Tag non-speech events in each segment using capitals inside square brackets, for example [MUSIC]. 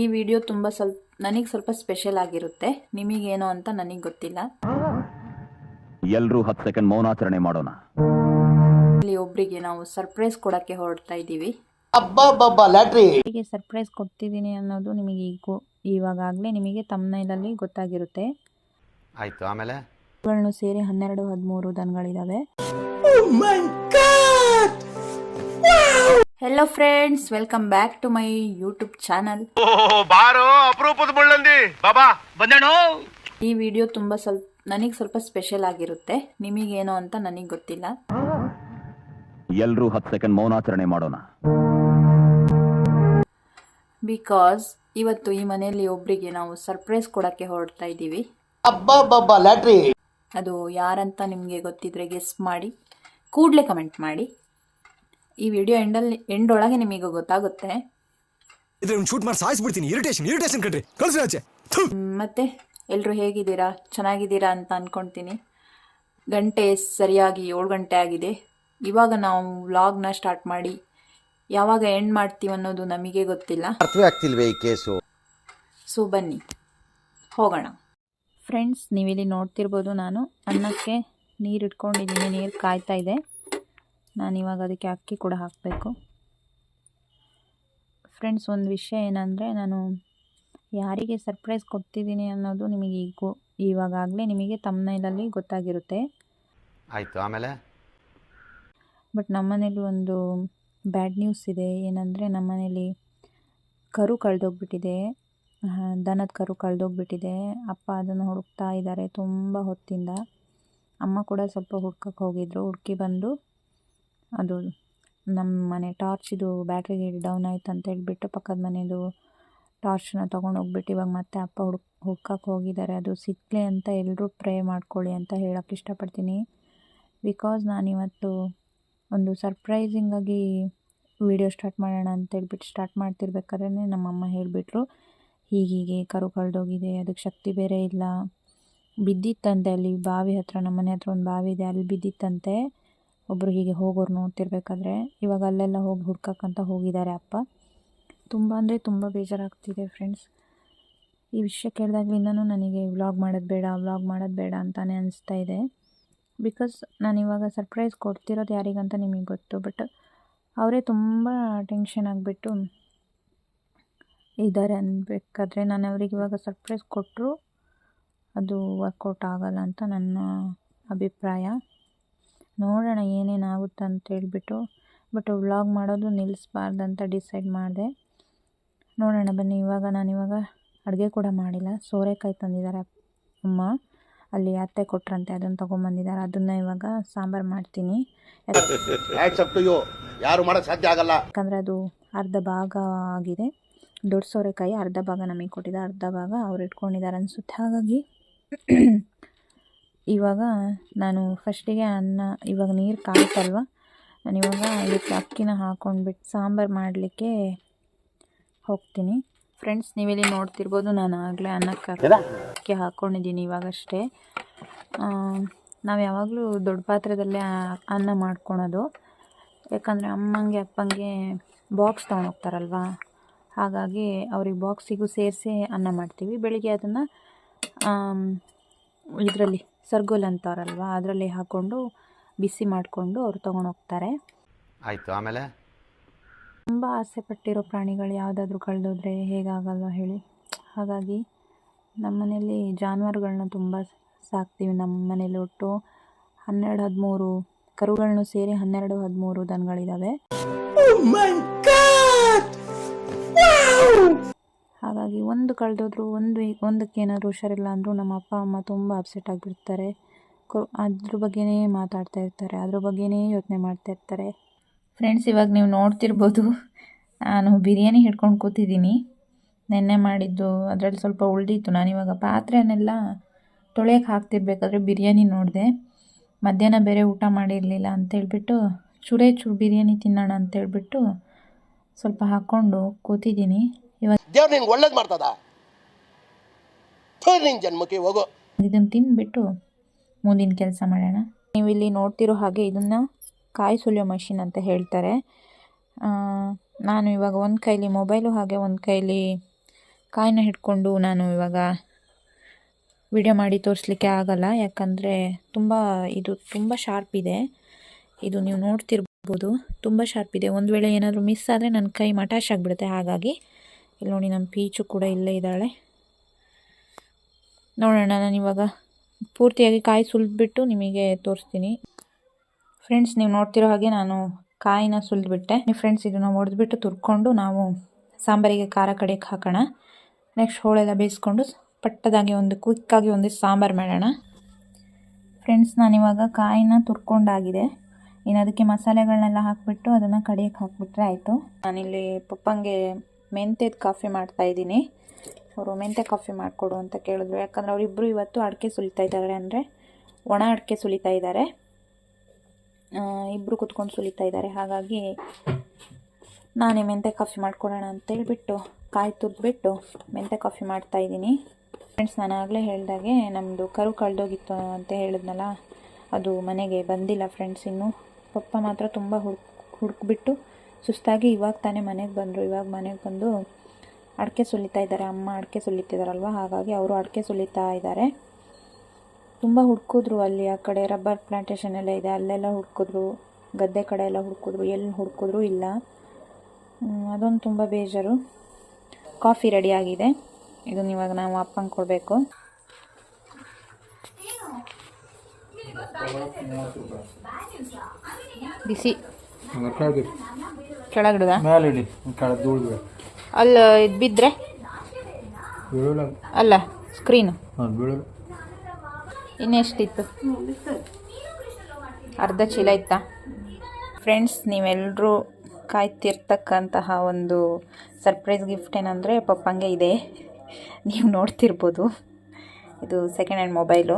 ಈ ವಿಡಿಯೋ ತುಂಬ ಸ್ವಲ್ಪ ನನಗೆ ಸ್ವಲ್ಪ ಸ್ಪೆಷಲ್ ಆಗಿರುತ್ತೆ. ನಿಮಗೇನು ಅಂತ ನನಗೆ ಗೊತ್ತಿಲ್ಲ. ಎಲ್ಲರೂ ಹತ್ತು ಸೆಕೆಂಡ್ ಮೌನಾಚರಣೆ ಮಾಡೋಣ. ಇಲ್ಲಿ ಒಬ್ರಿಗೆ ನಾವು ಸರ್ಪ್ರೈಸ್ ಕೊಡಕ್ಕೆ ಹೊರಡ್ತಾ ಇದ್ದೀವಿ. ಹೀಗೆ ಸರ್ಪ್ರೈಸ್ ಕೊಡ್ತಿದ್ದೀನಿ ಅನ್ನೋದು ನಿಮಗೆ ಈಗ ಇವಾಗಲೇ ನಿಮಗೆ ತಮ್ಮನೈಲಲ್ಲಿ ಗೊತ್ತಾಗಿರುತ್ತೆ. ಆಯ್ತು ಆಮೇಲೆ? ಇವುಗಳನ್ನು ಸೇರಿ ಹನ್ನೆರಡು ಹದಿಮೂರು ದನಗಳಿದ್ದಾವೆ hello friends welcome back to my YouTube channel ಬಾರೋ ಅಪರೂಪದ ಮುಳ್ಳಂದಿ. ಬಾಬಾ ಬಂದೇಣೋ ಈ ವಿಡಿಯೋ ತುಂಬಾ ಸ್ವಲ್ಪ ನನಗೆ ಸ್ವಲ್ಪ ಸ್ಪೆಷಲ್ ಆಗಿರುತ್ತೆ. ನಿಮಗೇನೋ ಅಂತ ನನಗೆ ಗೊತ್ತಿಲ್ಲ. ಎಲ್ಲರೂ ಹತ್ತು ಸೆಕೆಂಡ್ ಮೌನಾಚರಣೆ ಮಾಡೋಣ. ಬಿಕಾಸ್ ಇವತ್ತು ಈ ಮನೆಯಲ್ಲಿ ಒಬ್ರಿಗೆ ನಾವು ಸರ್ಪ್ರೈಸ್ ಕೊಡಕ್ಕೆ ಹೊರಡ್ತಾ ಇದ್ದೀವಿ. ಅದು ಯಾರಂತ ನಿಮಗೆ ಗೊತ್ತಿದ್ರೆ ಗೆಸ್ ಮಾಡಿ. ಕೂಡಲೇ ಕಮೆಂಟ್ ಮಾಡಿ. ಈ ವಿಡಿಯೋ ಎಂಡಲ್ಲಿ ಒಳಗೆ ನಿಮಗೆ ಗೊತ್ತಾಗುತ್ತೆ. ಇದ್ರೆ ಒಂದು ಶೂಟ್ ಮಾಡಿ ಸಾಯಿಸ್ಬಿಡ್ತೀನಿ. ಇರಿಟೇಷನ್ ಇರಿಟೇಷನ್ ಕಣ್ರಿ. ಕಳ್ಸಿ ಆಚೆ. ಮತ್ತೆ ಎಲ್ಲರೂ ಹೇಗಿದ್ದೀರಾ? ಚೆನ್ನಾಗಿದ್ದೀರಾ ಅಂತ ಅಂದ್ಕೊಳ್ತೀನಿ ಗಂಟೆ ಸರಿಯಾಗಿ ಏಳು ಗಂಟೆ ಆಗಿದೆ. ಇವಾಗ ನಾವು ವ್ಲಾಗ್ನ ಸ್ಟಾರ್ಟ್ ಮಾಡಿ ಯಾವಾಗ ಎಂಡ್ ಮಾಡ್ತೀವಿ ಅನ್ನೋದು ನಮಗೆ ಗೊತ್ತಿಲ್ಲ. ಅರ್ಥವೇ ಆಗ್ತಿಲ್ವೇ ಈ ಕೇಸು? ಸೊ ಬನ್ನಿ. ಹೋಗೋಣ. ಫ್ರೆಂಡ್ಸ್ ನೀವಿಲ್ಲಿ ನೋಡ್ತಿರ್ಬೋದು ನಾನು. ಅನ್ನಕ್ಕೆ ನೀರು ಇಟ್ಕೊಂಡಿದ್ದೀನಿ ನೀರು ಕಾಯ್ತಾ ಇದೆ. ನಾನು ಇವಾಗ ಅದಕ್ಕೆ ಅಕ್ಕಿ ಕೂಡ ಹಾಕಬೇಕು. ಫ್ರೆಂಡ್ಸ್ ಒಂದು ವಿಷಯ ಏನಂದರೆ ನಾನು ಯಾರಿಗೆ ಸರ್ಪ್ರೈಸ್ ಕೊಡ್ತಿದ್ದೀನಿ ಅನ್ನೋದು ನಿಮಗೆ ಈಗ ಇವಾಗಲೇ ನಿಮಗೆ ತಮ್ಮನೈಲಲ್ಲಿ ಗೊತ್ತಾಗಿರುತ್ತೆ. ಆಯಿತು ಆಮೇಲೆ? ಬಟ್ ನಮ್ಮನೇಲಿ ಒಂದು ಬ್ಯಾಡ್ ನ್ಯೂಸ್ ಇದೆ. ಏನಂದರೆ ನಮ್ಮನೇಲಿ ಕರು ಕಳೆದೋಗ್ಬಿಟ್ಟಿದೆ. ದನದ ಕರು ಕಳೆದೋಗ್ಬಿಟ್ಟಿದೆ. ಅಪ್ಪ ಅದನ್ನು ಹುಡುಕ್ತಾ ಇದ್ದಾರೆ ತುಂಬ ಹೊತ್ತಿಂದ. ಅಮ್ಮ ಕೂಡ ಸ್ವಲ್ಪ ಹುಡ್ಕಕ್ಕೆ ಹೋಗಿದ್ರು. ಹುಡುಕಿ ಬಂದು ಅದು ನಮ್ಮ ಮನೆ ಟಾರ್ಚಿದು ಬ್ಯಾಟ್ರಿ ಡೌನ್ ಆಯ್ತು ಅಂತ ಹೇಳ್ಬಿಟ್ಟು ಪಕ್ಕದ ಮನೆಯದು ಟಾರ್ಚನ್ನ ತೊಗೊಂಡು ಹೋಗ್ಬಿಟ್ಟು ಇವಾಗ ಮತ್ತೆ ಅಪ್ಪ ಹುಡುಕ್ ಹುಡ್ಕಕ್ಕೆ ಹೋಗಿದ್ದಾರೆ. ಅದು ಸಿಕ್ಕಲಿ ಅಂತ ಎಲ್ಲರೂ ಪ್ರೇ ಮಾಡ್ಕೊಳ್ಳಿ ಅಂತ ಹೇಳೋಕ್ಕೆ ಇಷ್ಟಪಡ್ತೀನಿ. ಬಿಕಾಸ್ ನಾನಿವತ್ತು ಒಂದು ಸರ್ಪ್ರೈಸಿಂಗಾಗಿ ವಿಡಿಯೋ ಸ್ಟಾರ್ಟ್ ಮಾಡೋಣ ಅಂತ ಹೇಳ್ಬಿಟ್ಟು ಸ್ಟಾರ್ಟ್ ಮಾಡ್ತಿರ್ಬೇಕಾದ್ರೆ ನಮ್ಮಮ್ಮ ಹೇಳಿಬಿಟ್ರು ಹೀಗೀಗೆ ಕರು ಕಳೆದೋಗಿದೆ, ಅದಕ್ಕೆ ಶಕ್ತಿ ಬೇರೆ ಇಲ್ಲ. ಬಿದ್ದಿತ್ತಂತೆ ಅಲ್ಲಿ ಬಾವಿ ಹತ್ರ, ನಮ್ಮ ಮನೆ ಹತ್ರ ಒಂದು ಬಾವಿ ಇದೆ, ಅಲ್ಲಿ ಬಿದ್ದಿತ್ತಂತೆ. ಒಬ್ಬರು ಹೀಗೆ ಹೋಗೋರು ನೋಡ್ತಿರ್ಬೇಕಾದ್ರೆ ಇವಾಗ ಅಲ್ಲೆಲ್ಲ ಹೋಗಿ ಹುಡ್ಕಕ್ಕಂತ ಹೋಗಿದ್ದಾರೆ ಅಪ್ಪ. ತುಂಬ ಅಂದರೆ ತುಂಬ ಬೇಜಾರಾಗ್ತಿದೆ ಫ್ರೆಂಡ್ಸ್ ಈ ವಿಷಯ ಕೇಳಿದಾಗ್ಲಿಂದನೂ ನನಗೆ ವ್ಲಾಗ್ ಮಾಡೋದು ಬೇಡ ವ್ಲಾಗ್ ಮಾಡೋದು ಬೇಡ ಅಂತಲೇ ಅನಿಸ್ತಾ ಇದೆ. ಬಿಕಾಸ್ ನಾನು ಇವಾಗ ಸರ್ಪ್ರೈಸ್ ಕೊಡ್ತಿರೋದು ಯಾರಿಗಂತ ನಿಮಗೆ ಗೊತ್ತು ಬಟ್ ಅವರೇ ತುಂಬ ಟೆನ್ಷನ್ ಆಗಿಬಿಟ್ಟು ಇದ್ದಾರೆ ಅನ್ಬೇಕಾದ್ರೆ ನಾನು ಅವ್ರಿಗೆ ಇವಾಗ ಸರ್ಪ್ರೈಸ್ ಕೊಟ್ಟರು ಅದು ವರ್ಕೌಟ್ ಆಗಲ್ಲ ಅಂತ ನನ್ನ ಅಭಿಪ್ರಾಯ. ನೋಡೋಣ ಏನೇನಾಗುತ್ತೆ ಅಂತ ಹೇಳ್ಬಿಟ್ಟು ಬಟ್ ವ್ಲಾಗ್ ಮಾಡೋದು ನಿಲ್ಲಿಸ್ಬಾರ್ದಂತ ಡಿಸೈಡ್ ಮಾಡಿದೆ. ನೋಡೋಣ ಬನ್ನಿ ಇವಾಗ ನಾನು ಇವಾಗ ಅಡುಗೆ ಕೂಡ ಮಾಡಿಲ್ಲ. ಸೋರೆಕಾಯಿ ತಂದಿದ್ದಾರೆ ಅಮ್ಮ. ಅಲ್ಲಿ ಅತ್ತೆ ಕೊಟ್ರಂತೆ ಅದನ್ನು ತೊಗೊಂಬಂದಿದ್ದಾರೆ. ಅದನ್ನು ಇವಾಗ ಸಾಂಬಾರು ಮಾಡ್ತೀನಿ. ಯಾರು ಮಾಡೋಕ್ಕೆ ಸಾಧ್ಯ ಆಗಲ್ಲ. ಯಾಕಂದರೆ ಅದು ಅರ್ಧ ಭಾಗ ಆಗಿದೆ. ದೊಡ್ಡ ಸೋರೆಕಾಯಿ ಅರ್ಧ ಭಾಗ ನಮಗೆ ಕೊಟ್ಟಿದ್ದಾರೆ. ಅರ್ಧ ಭಾಗ ಅವ್ರು ಇಟ್ಕೊಂಡಿದ್ದಾರೆ ಅನಿಸುತ್ತೆ. ಹಾಗಾಗಿ ಇವಾಗ ನಾನು ಫಸ್ಟಿಗೆ ಅನ್ನ ಇವಾಗ ನೀರು ಕಾಯ್ತಲ್ವ? ನಾನು ಇವಾಗ ಇದಕ್ಕೆ ಅಕ್ಕಿನ ಹಾಕ್ಕೊಂಡ್ಬಿಟ್ಟು ಸಾಂಬಾರು ಮಾಡಲಿಕ್ಕೆ ಹೋಗ್ತೀನಿ. ಫ್ರೆಂಡ್ಸ್ ನೀವಿಲ್ಲಿ ನೋಡ್ತಿರ್ಬೋದು ನಾನು ಆಗಲೇ ಅನ್ನಕ್ಕೆ ಅಕ್ಕಿ ಹಾಕ್ಕೊಂಡಿದ್ದೀನಿ ಇವಾಗಷ್ಟೇ. ನಾವು ಯಾವಾಗಲೂ ದೊಡ್ಡ ಪಾತ್ರೆದಲ್ಲೇ ಅನ್ನ ಮಾಡ್ಕೊಳೋದು. ಯಾಕಂದರೆ ಅಮ್ಮಂಗೆ ಅಪ್ಪಂಗೆ ಬಾಕ್ಸ್ ತೊಗೊಂಡೋಗ್ತಾರಲ್ವ? ಹಾಗಾಗಿ ಅವ್ರಿಗೆ ಬಾಕ್ಸಿಗೂ ಸೇರಿಸಿ ಅನ್ನ ಮಾಡ್ತೀವಿ. ಬೆಳಿಗ್ಗೆ ಅದನ್ನು ಇದರಲ್ಲಿ ಸರ್ಗೋಲ್ ಅಂತಾರಲ್ವ ಅದರಲ್ಲಿ ಹಾಕ್ಕೊಂಡು ಬಿಸಿ ಮಾಡಿಕೊಂಡು ಅವ್ರು ಹೋಗ್ತಾರೆ. ಆಯಿತು ಆಮೇಲೆ? ತುಂಬ ಆಸೆ ಪಟ್ಟಿರೋ ಪ್ರಾಣಿಗಳು ಯಾವುದಾದ್ರೂ ಕಳೆದೋದ್ರೆ ಹೇಗಾಗಲ್ವ ಹೇಳಿ. ಹಾಗಾಗಿ ನಮ್ಮ ಮನೆಯಲ್ಲಿ ಜಾನುವಾರುಗಳನ್ನ ತುಂಬ ಸಾಕ್ತೀವಿ ನಮ್ಮ ಮನೇಲಿ ಒಟ್ಟು ಹನ್ನೆರಡು ಹದಿಮೂರು ಕರುಗಳನ್ನು ಸೇರಿ ಹನ್ನೆರಡು ಹದಿಮೂರು ದನಗಳಿದ್ದಾವೆ ಹಾಗಾಗಿ ಒಂದು ಕಳೆದೋದ್ರು ಒಂದು ಒಂದಕ್ಕೆ ಏನಾದರೂ ಹುಷಾರಿಲ್ಲ ಅಂದರೂ ನಮ್ಮ ಅಪ್ಪ, ಅಮ್ಮ ತುಂಬ ಅಪ್ಸೆಟ್ ಆಗಿಬಿಡ್ತಾರೆ ಕೊ, ಅದ್ರ ಬಗ್ಗೆನೇ ಮಾತಾಡ್ತಾ ಇರ್ತಾರೆ. ಅದ್ರ ಬಗ್ಗೆನೇ ಯೋಚನೆ ಮಾಡ್ತಾ ಇರ್ತಾರೆ. ಫ್ರೆಂಡ್ಸ್ ಇವಾಗ ನೀವು ನೋಡ್ತಿರ್ಬೋದು, ನಾನು ಬಿರಿಯಾನಿ ಹಿಡ್ಕೊಂಡು ಕೂತಿದ್ದೀನಿ. ನೆನ್ನೆ ಮಾಡಿದ್ದು ಅದರಲ್ಲಿ ಸ್ವಲ್ಪ ಉಳಿದಿತ್ತು. ನಾನಿವಾಗ ಪಾತ್ರೆನೆಲ್ಲ ತೊಳೆಯೋಕೆ ಹಾಕ್ತಿರ್ಬೇಕಾದ್ರೆ ಬಿರಿಯಾನಿ ನೋಡಿದೆ. ಮಧ್ಯಾಹ್ನ ಬೇರೆ ಊಟ ಮಾಡಿರಲಿಲ್ಲ ಅಂತೇಳ್ಬಿಟ್ಟು, ಚೂರೇ ಚೂರು ಬಿರಿಯಾನಿ ತಿನ್ನೋಣ ಅಂತೇಳ್ಬಿಟ್ಟು ಸ್ವಲ್ಪ ಹಾಕ್ಕೊಂಡು ಕೂತಿದ್ದೀನಿ. ಇವಾಗ ದೇವ್ರು ನಿನ್ಗೆ ಒಳ್ಳೇದು ಮಾಡ್ತದ? ನಿನ್ ಜನ್ಮಕ್ಕೆ ಹೋಗೋ. ಇದನ್ನು ತಿನ್ಬಿಟ್ಟು ಮುಂದಿನ ಕೆಲಸ ಮಾಡೋಣ. ನೀವು ಇಲ್ಲಿ ನೋಡ್ತಿರೋ ಹಾಗೆ ಇದನ್ನು ಕಾಯಿ ಸುಲಿಯೋ ಮಷಿನ್ ಅಂತ ಹೇಳ್ತಾರೆ. ನಾನು ಇವಾಗ ಒಂದು ಕೈಲಿ ಮೊಬೈಲು ಹಾಗೆ ಒಂದು ಕೈಲಿ ಕಾಯಿನ ಹಿಡ್ಕೊಂಡು ನಾನು ಇವಾಗ ವಿಡಿಯೋ ಮಾಡಿ ತೋರಿಸ್ಲಿಕ್ಕೆ ಆಗಲ್ಲ. ಯಾಕಂದರೆ ತುಂಬ ಇದು ತುಂಬ ಶಾರ್ಪ್ ಇದೆ. ಇದು ನೀವು ನೋಡ್ತಿರ್ಬೋದು. ತುಂಬ ಶಾರ್ಪ್ ಇದೆ. ಒಂದು ವೇಳೆ ಏನಾದರೂ ಮಿಸ್ ಆದರೆ ನನ್ನ ಕೈ ಮಟಾಶ್ ಆಗಿಬಿಡುತ್ತೆ. ಹಾಗಾಗಿ ಇಲ್ಲಿ ನೋಡಿ ನಮ್ಮ ಪೀಚು ಕೂಡ ಇಲ್ಲೇ ಇದ್ದಾಳೆ. ನೋಡೋಣ, ನಾನು ಇವಾಗ ಪೂರ್ತಿಯಾಗಿ ಕಾಯಿ ಸುಲಿದ್ಬಿಟ್ಟು ನಿಮಗೆ ತೋರಿಸ್ತೀನಿ. ಫ್ರೆಂಡ್ಸ್ ನೀವು ನೋಡ್ತಿರೋ ಹಾಗೆ ನಾನು ಕಾಯಿನ ಸುಲಿದ್ಬಿಟ್ಟೆ. ಫ್ರೆಂಡ್ಸ್ ಇದನ್ನು ಒಡೆದ್ಬಿಟ್ಟು ತುರ್ಕೊಂಡು ನಾವು ಸಾಂಬಾರಿಗೆ ಖಾರ ಕಡೆಗೆ ಹಾಕೋಣ. ನೆಕ್ಸ್ಟ್ ಹೋಳೆಲ್ಲ ಬೇಯಿಸ್ಕೊಂಡು ಪಟ್ಟದಾಗಿ ಒಂದು ಕ್ವಿಕ್ಕಾಗಿ ಒಂದು ಸಾಂಬಾರು ಮಾಡೋಣ. ಫ್ರೆಂಡ್ಸ್ ನಾನಿವಾಗ ಕಾಯಿನ ತುರ್ಕೊಂಡಾಗಿದೆ. ಇನ್ನು ಅದಕ್ಕೆ ಮಸಾಲೆಗಳನ್ನೆಲ್ಲ ಹಾಕಿಬಿಟ್ಟು ಅದನ್ನು ಕಡಿಯಕ್ಕೆ ಹಾಕಿಬಿಟ್ರೆ ಆಯಿತು. ನಾನಿಲ್ಲಿ ಪಪ್ಪಂಗೆ ಮೆಂತ್ಯದ ಕಾಫಿ ಮಾಡ್ತಾ ಇದ್ದೀನಿ. ಅವರು ಮೆಂತ್ಯ ಕಾಫಿ ಮಾಡಿಕೊಡು ಅಂತ ಕೇಳಿದ್ರು. ಯಾಕಂದರೆ ಅವರಿಬ್ಬರು ಇವತ್ತು ಅಡಿಕೆ ಸುಲಿತಾ ಇದ್ದಾರೆ ಅಂದರೆ ಒಣ ಅಡಿಕೆ ಸುಲಿತಾ ಇದ್ದಾರೆ. ಇಬ್ಬರು ಕುತ್ಕೊಂಡು ಸುಲಿತಾ ಇದ್ದಾರೆ. ಹಾಗಾಗಿ ನಾನೇ ಮೆಂತ್ಯ ಕಾಫಿ ಮಾಡ್ಕೊಡೋಣ ಅಂತೇಳ್ಬಿಟ್ಟು ಕಾಯಿ ತುರಿದ್ಬಿಟ್ಟು ಮೆಂತ್ಯ ಕಾಫಿ ಮಾಡ್ತಾ ಇದ್ದೀನಿ. ಫ್ರೆಂಡ್ಸ್ ನಾನು ಆಗಲೇ ಹೇಳಿದಾಗೆ ನಮ್ಮದು ಕರು ಕಳೆದೋಗಿತ್ತು ಅಂತ ಹೇಳಿದ್ನಲ್ಲ, ಅದು ಮನೆಗೆ ಬಂದಿಲ್ಲ ಫ್ರೆಂಡ್ಸ್ ಇನ್ನು ಪಪ್ಪ ಮಾತ್ರ ತುಂಬ ಹುಡುಕ್ ಹುಡುಕ್ಬಿಟ್ಟು ಸುಸ್ತಾಗಿ ಇವಾಗ ತಾನೇ ಮನೆಗೆ ಬಂದರು. ಇವಾಗ ಮನೆಗೆ ಬಂದು ಅಡಿಕೆ ಸುಲಿತಾ ಇದ್ದಾರೆ. ಅಮ್ಮ ಅಡಿಕೆ ಸುಲಿತಿದ್ದಾರಲ್ವ? ಹಾಗಾಗಿ ಅವರು ಅಡಿಕೆ ಸುಲಿತಾ ಇದ್ದಾರೆ. ತುಂಬ ಹುಡ್ಕಿದ್ರು ಅಲ್ಲಿ ಆ ಕಡೆ ರಬ್ಬರ್ ಪ್ಲ್ಯಾಂಟೇಷನ್ ಎಲ್ಲ ಇದೆ. ಅಲ್ಲೆಲ್ಲ ಹುಡ್ಕಿದ್ರು. ಗದ್ದೆ ಕಡೆ ಎಲ್ಲ ಹುಡ್ಕಿದ್ರು. ಎಲ್ಲಿ ಹುಡ್ಕಿದ್ರು? ಇಲ್ಲ. ಅದೊಂದು ತುಂಬ ಬೇಜಾರು. ಕಾಫಿ ರೆಡಿಯಾಗಿದೆ ಇದನ್ನ ಇವಾಗ ನಾವು ಅಪ್ಪಂಗೆ ಕೊಡಬೇಕು. ಬಿಸಿ. ಕೆಳಗಿಡ್ದ? ಮೇಲೆ ಇಡಿ ಕೆಳಗೆ ಧೂಳು ಅಲ್ಲ ಇದು ಬಿದ್ದರೆ ಬೀಳಲ್ಲ. ಅಲ್ಲ ಸ್ಕ್ರೀನು ಹಾಂ ಬೀಳಲ್ಲ. ಇನ್ನೆಷ್ಟಿತ್ತು? ಅರ್ಧ ಚೀಲ ಇತ್ತಾ? ಫ್ರೆಂಡ್ಸ್ ನೀವೆಲ್ಲರೂ ಕಾಯ್ತಿರ್ತಕ್ಕಂತಹ ಒಂದು ಸರ್ಪ್ರೈಸ್ ಗಿಫ್ಟ್ ಏನಂದರೆ ಪಪ್ಪಂಗೆ ಇದೆ. ನೀವು ನೋಡ್ತಿರ್ಬೋದು. ಇದು ಸೆಕೆಂಡ್ ಹ್ಯಾಂಡ್ ಮೊಬೈಲು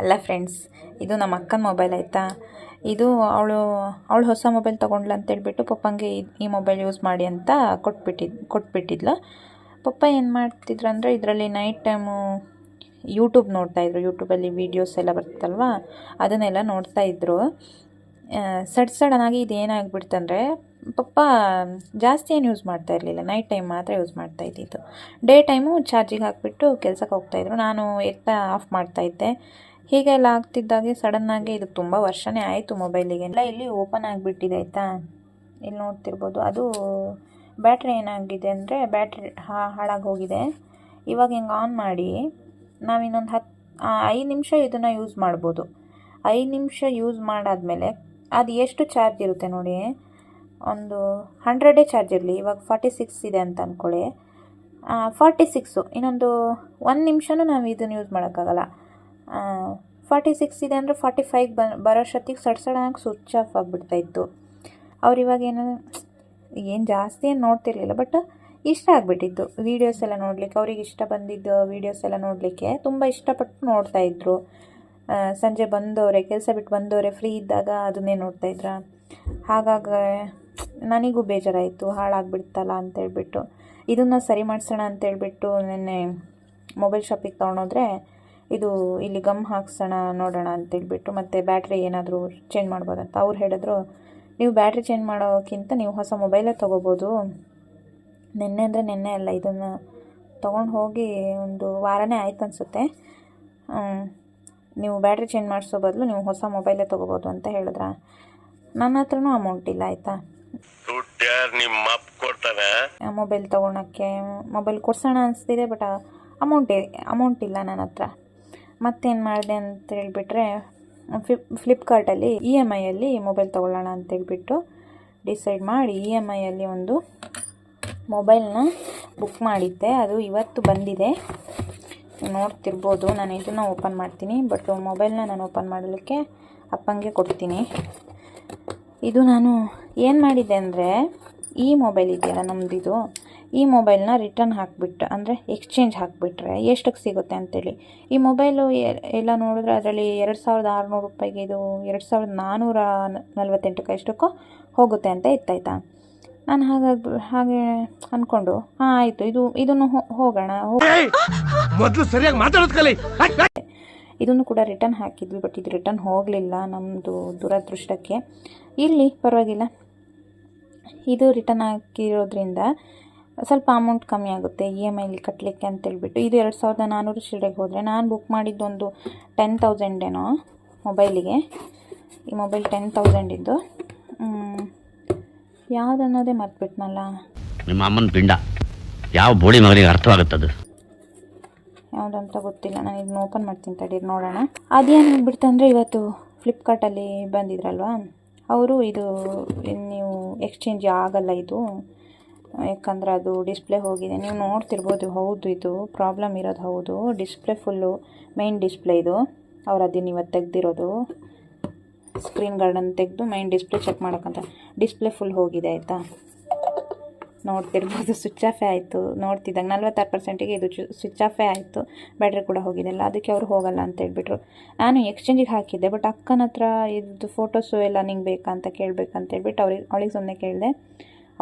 ಅಲ್ಲ ಫ್ರೆಂಡ್ಸ್ ಇದು ನಮ್ಮ ಅಕ್ಕನ ಮೊಬೈಲ್ ಆಯಿತಾ? ಇದು ಅವಳು ಅವಳು ಹೊಸ ಮೊಬೈಲ್ ತೊಗೊಂಡ್ಲ ಅಂತೇಳ್ಬಿಟ್ಟು ಪಪ್ಪಂಗೆ ಈ- ಮೊಬೈಲ್ ಯೂಸ್ ಮಾಡಿ ಅಂತ ಕೊಟ್ಬಿಟ್ಟಿದ್, ಕೊಟ್ಬಿಟ್ಟಿದ್ಲು. ಪಪ್ಪ ಏನು ಮಾಡ್ತಿದ್ರು ಅಂದರೆ ಇದರಲ್ಲಿ ನೈಟ್ ಟೈಮು ಯೂಟ್ಯೂಬ್ ನೋಡ್ತಾಯಿದ್ರು ಯೂಟ್ಯೂಬಲ್ಲಿ ವೀಡಿಯೋಸ್ ಎಲ್ಲ ಬರ್ತಲ್ವ ಅದನ್ನೆಲ್ಲ ನೋಡ್ತಾಯಿದ್ರು ಸಡ್ ಸಡನ್ನಾಗಿ ಇದು ಏನಾಗ್ಬಿಡ್ತಂದರೆ ಪಪ್ಪ ಜಾಸ್ತಿ ಏನು ಯೂಸ್ ಮಾಡ್ತಾ ಇರಲಿಲ್ಲ. ನೈಟ್ ಟೈಮ್ ಮಾತ್ರ ಯೂಸ್ ಮಾಡ್ತಾ ಇದ್ದಿದ್ದು. ಡೇ ಟೈಮು ಚಾರ್ಜಿಗೆ ಹಾಕಿಬಿಟ್ಟು ಕೆಲಸಕ್ಕೆ ಹೋಗ್ತಾಯಿದ್ರು ನಾನು ಎತ್ತ ಆಫ್ ಮಾಡ್ತಾಯಿದ್ದೆ ಹೀಗೆಲ್ಲ ಆಗ್ತಿದ್ದಾಗೆ ಸಡನ್ನಾಗಿ ಇದು ತುಂಬ ವರ್ಷನೇ ಆಯಿತು ಮೊಬೈಲಿಗೆ ಎಲ್ಲ ಇಲ್ಲಿ ಓಪನ್ ಆಗಿಬಿಟ್ಟಿದೆ ಆಯಿತಾ? ಇಲ್ಲಿ ನೋಡ್ತಿರ್ಬೋದು. ಅದು ಬ್ಯಾಟ್ರಿ ಏನಾಗಿದೆ ಅಂದರೆ ಬ್ಯಾಟ್ರಿ ಹಾಳಾಗಿ ಹೋಗಿದೆ ಇವಾಗ ಹಿಂಗೆ ಆನ್ ಮಾಡಿ ನಾವು ಇನ್ನೊಂದು ಹತ್ತು ಐದು ನಿಮಿಷ ಇದನ್ನು ಯೂಸ್ ಮಾಡ್ಬೋದು. ಐದು ನಿಮಿಷ ಯೂಸ್ ಮಾಡಾದಮೇಲೆ ಅದು ಎಷ್ಟು ಚಾರ್ಜ್ ಇರುತ್ತೆ ನೋಡಿ? ಒಂದು ಹಂಡ್ರೆಡೇ ಚಾರ್ಜ್ ಇರಲಿ. ಇವಾಗ ಫಾರ್ಟಿ ಸಿಕ್ಸ್ ಇದೆ ಅಂತ ಅಂದ್ಕೊಳ್ಳಿ ಫಾರ್ಟಿ ಸಿಕ್ಸು ಇನ್ನೊಂದು ಒಂದು ನಿಮಿಷನೂ ನಾವು ಇದನ್ನು ಯೂಸ್ ಮಾಡೋಕ್ಕಾಗಲ್ಲ. ಫಾರ್ಟಿ ಸಿಕ್ಸ್ ಇದೆ ಅಂದರೆ ಫಾರ್ಟಿ ಫೈವ್ ಬ ಬರೋಷ್ಟೊತ್ತಿಗೆ ಸಡ್ ಸಡನ್ನಾಗಿ ಸ್ವಿಚ್ ಆಫ್ ಆಗಿಬಿಡ್ತಾಯಿತ್ತು ಅವ್ರು ಇವಾಗ ಏನು [TSK] ಏನು ಜಾಸ್ತಿ ಏನು ನೋಡ್ತಿರ್ಲಿಲ್ಲ ಬಟ್ ಇಷ್ಟ ಆಗಿಬಿಟ್ಟಿತ್ತು. ವೀಡಿಯೋಸ್ ಎಲ್ಲ ನೋಡಲಿಕ್ಕೆ, ಅವ್ರಿಗೆ ಇಷ್ಟ ಬಂದಿದ್ದು ವೀಡಿಯೋಸ್ ಎಲ್ಲ ನೋಡಲಿಕ್ಕೆ ತುಂಬ ಇಷ್ಟಪಟ್ಟು ನೋಡ್ತಾಯಿದ್ರು ಸಂಜೆ ಬಂದವರೆ, ಕೆಲಸ ಬಿಟ್ಟು ಬಂದವರೆ ಫ್ರೀ ಇದ್ದಾಗ ಅದನ್ನೇ ನೋಡ್ತಾಯಿದ್ರ ಹಾಗಾಗ ನನಗೂ ಬೇಜಾರಾಯಿತು, ಹಾಳಾಗ್ಬಿಡ್ತಲ್ಲ ಅಂತೇಳ್ಬಿಟ್ಟು ಇದನ್ನು ಸರಿ ಮಾಡಿಸೋಣ ಅಂತೇಳ್ಬಿಟ್ಟು ನಿನ್ನೆ ಮೊಬೈಲ್ ಶಾಪಿಗೆ ತೊಗೊಂಡೋದ್ರೆ ಇದು ಇಲ್ಲಿ ಗಮ್ ಹಾಕ್ಸೋಣ ನೋಡೋಣ ಅಂತೇಳ್ಬಿಟ್ಟು ಮತ್ತು ಬ್ಯಾಟ್ರಿ ಏನಾದರೂ ಚೇಂಜ್ ಮಾಡ್ಬೋದಂತ ಅವ್ರು ಹೇಳಿದ್ರು. ನೀವು ಬ್ಯಾಟ್ರಿ ಚೇಂಜ್ ಮಾಡೋಕ್ಕಿಂತ ನೀವು ಹೊಸ ಮೊಬೈಲೇ ತೊಗೋಬೋದು. ನಿನ್ನೆ ಅಂದರೆ ನಿನ್ನೆ ಅಲ್ಲ ಇದನ್ನು ತೊಗೊಂಡು ಹೋಗಿ ಒಂದು ವಾರನೇ ಆಯ್ತು ಅನಿಸುತ್ತೆ. ನೀವು ಬ್ಯಾಟ್ರಿ ಚೇಂಜ್ ಮಾಡಿಸೋ ಬದಲು ನೀವು ಹೊಸ ಮೊಬೈಲೇ ತೊಗೋಬೋದು ಅಂತ ಹೇಳಿದ್ರ? ನನ್ನ ಹತ್ರನೂ ಅಮೌಂಟ್ ಇಲ್ಲ ಆಯಿತಾ? ಮೊಬೈಲ್ ತೊಗೊಳಕ್ಕೆ ಮೊಬೈಲ್ ಕೊಡ್ಸೋಣ ಅನಿಸ್ತಿದೆ ಬಟ್ ಅಮೌಂಟ್ ಅಮೌಂಟ್ ಇಲ್ಲ ನನ್ನ ಹತ್ರ. ಮತ್ತೇನು ಮಾಡಿದೆ ಅಂತ ಹೇಳ್ಬಿಟ್ರೆ ಫ್ಲಿಪ್ ಫ್ಲಿಪ್ಕಾರ್ಟಲ್ಲಿ ಇ ಎಂ ಐಯಲ್ಲಿ ಮೊಬೈಲ್ ತೊಗೊಳ್ಳೋಣ ಅಂತೇಳ್ಬಿಟ್ಟು ಡಿಸೈಡ್ ಮಾಡಿ ಇ ಎಂ ಐಯಲ್ಲಿ ಒಂದು ಮೊಬೈಲ್ನ ಬುಕ್ ಮಾಡಿದ್ದೆ. ಅದು ಇವತ್ತು ಬಂದಿದೆ. ನೋಡ್ತಿರ್ಬೋದು, ನಾನು ಇದನ್ನು ಓಪನ್ ಮಾಡ್ತೀನಿ. ಬಟ್ ಮೊಬೈಲ್ನ ನಾನು ಓಪನ್ ಮಾಡಲಿಕ್ಕೆ ಅಪ್ಪಂಗೆ ಕೊಡ್ತೀನಿ. ಇದು ನಾನು ಏನು ಮಾಡಿದ್ದೆ ಅಂದರೆ, ಈ ಮೊಬೈಲ್ ಇದೆಯಲ್ಲ ನಮ್ಮದಿದು ಈ ಮೊಬೈಲ್ನ ರಿಟರ್ನ್ ಹಾಕಿಬಿಟ್ಟು ಅಂದರೆ ಎಕ್ಸ್ಚೇಂಜ್ ಹಾಕಿಬಿಟ್ರೆ ಎಷ್ಟಕ್ಕೆ ಸಿಗುತ್ತೆ ಅಂತೇಳಿ. ಈ ಮೊಬೈಲು ಎಲ್ಲ ನೋಡಿದ್ರೆ ಅದರಲ್ಲಿ ಎರಡು ಸಾವಿರದ ಆರುನೂರು ರೂಪಾಯಿಗೆ ಇದು ಎರಡು ಸಾವಿರದ ನಾನ್ನೂರ ನಲ್ವತ್ತೆಂಟಕ್ಕೆ ಎಷ್ಟಕ್ಕೋ ಹೋಗುತ್ತೆ ಅಂತ ಇತ್ತಾಯ್ತಾ? ನಾನು ಹಾಗಾಗಿ ಹಾಗೆ ಅಂದ್ಕೊಂಡು ಹಾಂ ಆಯಿತು ಇದು ಇದನ್ನು ಹೋಗೋಣ ಮೊದಲು ಸರಿಯಾಗಿ ಮಾತಾಡೋದು ಕಲಿ! ಇದನ್ನು ಕೂಡ ರಿಟರ್ನ್ ಹಾಕಿದ್ವಿ ಬಟ್ ಇದು ರಿಟರ್ನ್ ಹೋಗಲಿಲ್ಲ ನಮ್ಮದು ದುರದೃಷ್ಟಕ್ಕೆ. ಇರಲಿ ಪರವಾಗಿಲ್ಲ. ಇದು ರಿಟರ್ನ್ ಹಾಕಿರೋದ್ರಿಂದ ಸ್ವಲ್ಪ ಅಮೌಂಟ್ ಕಮ್ಮಿ ಆಗುತ್ತೆ ಇ ಎಂ ಐಲಿ ಕಟ್ಟಲಿಕ್ಕೆ ಅಂತೇಳ್ಬಿಟ್ಟು. ಇದು ಎರಡು ಸಾವಿರದ ನಾನ್ನೂರು ಚಿಲ್ಲರೆಗೆ ಹೋದರೆ ನಾನು ಬುಕ್ ಮಾಡಿದ್ದೊಂದು ಟೆನ್ ತೌಸಂಡೇನೋ ಮೊಬೈಲಿಗೆ ಈ ಮೊಬೈಲ್ ಟೆನ್ ತೌಸಂಡಿದ್ದು ಯಾವ್ದು ಅನ್ನೋದೇ ಮರ್ತ್ಬಿಟ್ನಲ್ಲ. ನಿಮ್ಮ ಅಮ್ಮನ ಪಿಂಡ. ಯಾವ ಬೋಳಿ ಮಗನಿಗೆ ಅರ್ಥವಾಗುತ್ತದು? ಯಾವುದಂತ ಗೊತ್ತಿಲ್ಲ ನಾನು ಇದನ್ನ ಓಪನ್ ಮಾಡ್ತೀನಿ ತಡೀರಿ ನೋಡೋಣ. ಅದೇನು ಬಿಡ್ತಂದರೆ ಇವತ್ತು ಫ್ಲಿಪ್ಕಾರ್ಟಲ್ಲಿ ಬಂದಿದ್ರಲ್ವಾ? ಅವರು ಇದು ನೀವು ಎಕ್ಸ್ಚೇಂಜ್ ಆಗಲ್ಲ ಇದು. ಯಾಕಂದರೆ ಅದು ಡಿಸ್ಪ್ಲೇ ಹೋಗಿದೆ. ನೀವು ನೋಡ್ತಿರ್ಬೋದು, ಹೌದು ಇದು ಪ್ರಾಬ್ಲಮ್ ಇರೋದು, ಹೌದು. ಡಿಸ್ಪ್ಲೇ ಫುಲ್ಲು ಮೈನ್ ಡಿಸ್ಪ್ಲೇ ಇದು. ಅವ್ರು ಅದನ್ನು ಇವತ್ತು ತೆಗ್ದಿರೋದು. ಸ್ಕ್ರೀನ್ ಗಾರ್ಡನ್ ತೆಗೆದು ಮೈನ್ ಡಿಸ್ಪ್ಲೇ ಚೆಕ್ ಮಾಡೋಕ್ಕಂತ. ಡಿಸ್ಪ್ಲೇ ಫುಲ್ ಹೋಗಿದೆ, ಆಯಿತಾ? ನೋಡ್ತಿರ್ಬೋದು, ಸ್ವಿಚ್ ಆಫೇ ಆಯಿತು. ನೋಡ್ತಿದ್ದಾಗ ನಲ್ವತ್ತಾರು ಪರ್ಸೆಂಟಿಗೆ ಇದು ಸ್ವಿಚ್ ಆಫೇ ಆಯಿತು. ಬ್ಯಾಟ್ರಿ ಕೂಡ ಹೋಗಿದೆಲ್ಲ ಅದಕ್ಕೆ ಅವರು ಹೋಗಲ್ಲ ಅಂತ ಹೇಳ್ಬಿಟ್ರು. ನಾನು ಎಕ್ಸ್ಚೇಂಜಿಗೆ ಹಾಕಿದ್ದೆ, ಬಟ್ ಅಕ್ಕನ ಹತ್ರ ಇದು ಫೋಟೋಸು ಎಲ್ಲ ನಿಂಗೆ ಬೇಕಾ ಅಂತ ಕೇಳಬೇಕಂತ ಹೇಳ್ಬಿಟ್ಟು ಅವ್ರಿಗೆ, ಅವಳಿಗೆ ಸುಮ್ಮನೆ ಕೇಳಿದೆ.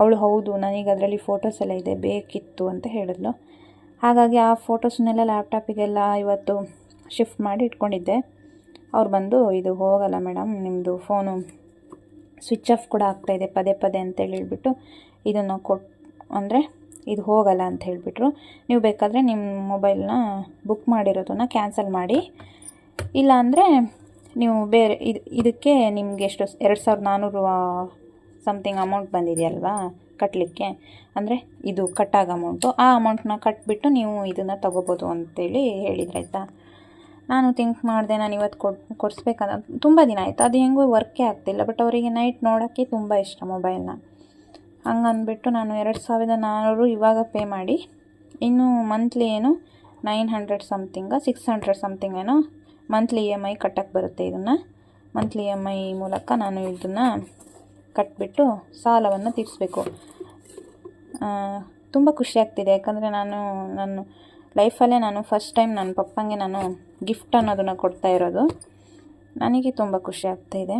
ಅವಳು ಹೌದು, ನನಗೆ ಅದರಲ್ಲಿ ಫೋಟೋಸ್ ಎಲ್ಲ ಇದೆ, ಬೇಕಿತ್ತು ಅಂತ ಹೇಳಿದ್ಲು. ಹಾಗಾಗಿ ಆ ಫೋಟೋಸ್ನೆಲ್ಲ ಲ್ಯಾಪ್ಟಾಪಿಗೆಲ್ಲ ಇವತ್ತು ಶಿಫ್ಟ್ ಮಾಡಿ ಇಟ್ಕೊಂಡಿದ್ದೆ. ಅವ್ರು ಬಂದು, ಇದು ಹೋಗಲ್ಲ ಮೇಡಮ್ ನಿಮ್ಮದು ಫೋನು ಸ್ವಿಚ್ ಆಫ್ ಕೂಡ ಆಗ್ತಾಯಿದೆ ಪದೇ ಪದೇ ಅಂತೇಳಿ ಹೇಳ್ಬಿಟ್ಟು ಇದನ್ನು ಕೊಟ್ಟು ಅಂದರೆ ಇದು ಹೋಗಲ್ಲ ಅಂತ ಹೇಳಿಬಿಟ್ರು. ನೀವು ಬೇಕಾದರೆ ನಿಮ್ಮ ಮೊಬೈಲ್ನ ಬುಕ್ ಮಾಡಿರೋದನ್ನು ಕ್ಯಾನ್ಸಲ್ ಮಾಡಿ. ಇಲ್ಲ ಅಂದರೆ ನೀವು ಬೇರೆ, ಇದು, ಇದಕ್ಕೆ ನಿಮಗೆ ಎಷ್ಟು, ಎರಡು ಸಾವಿರದ ನಾನ್ನೂರು ಸಮಥಿಂಗ್ ಅಮೌಂಟ್ ಬಂದಿದೆಯಲ್ವಾ ಕಟ್ಟಲಿಕ್ಕೆ ಅಂದರೆ ಇದು ಕಟ್ಟಾಗ ಅಮೌಂಟು ಆ ಅಮೌಂಟ್ನ ಕಟ್ಬಿಟ್ಟು ನೀವು ಇದನ್ನು ತೊಗೋಬೋದು ಅಂತೇಳಿ ಹೇಳಿದ್ರಾಯ್ತಾ ನಾನು ಥಿಂಕ್ ಮಾಡಿದೆ, ನಾನು ಇವತ್ತು ಕೊಡ್, ಕೊಡಿಸ್ಬೇಕಂತ. ತುಂಬ ದಿನ ಆಯಿತು. ಅದು ಹೆಂಗೂ ವರ್ಕೇ ಆಗ್ತಿಲ್ಲ ಬಟ್ ಅವರಿಗೆ ನೈಟ್ ನೋಡೋಕ್ಕೆ ತುಂಬ ಇಷ್ಟ ಮೊಬೈಲ್ನ ಹಂಗಂದ್ಬಿಟ್ಟು ನಾನು ಎರಡು ಸಾವಿರದ ನಾನ್ನೂರು ಇವಾಗ ಪೇ ಮಾಡಿ. ಇನ್ನು ಮಂತ್ಲಿ ಏನು? Nine hundred something six hundred something ಏನೋ ಮಂತ್ಲಿ ಇ ಎಂ ಐ ಕಟ್ಟಕ್ಕೆ ಬರುತ್ತೆ ಇದನ್ನು. ಮಂತ್ಲಿ ಇ ಎಂ ಐ ಮೂಲಕ ನಾನು ಇದನ್ನು ಕಟ್ಬಿಟ್ಟು ಸಾಲವನ್ನು ತೀರಿಸ್ಬೇಕು. ತುಂಬ ಖುಷಿ ಆಗ್ತಿದೆ. ಯಾಕಂದರೆ ನಾನು ನಾನು ಲೈಫಲ್ಲೇ ನಾನು ಫಸ್ಟ್ ಟೈಮ್ ನನ್ನ ಪಪ್ಪಂಗೆ ನಾನು ಗಿಫ್ಟ್ ಅನ್ನೋದನ್ನು ಕೊಡ್ತಾ ಇರೋದು. ನನಗೆ ತುಂಬ ಖುಷಿ ಆಗ್ತಾಯಿದೆ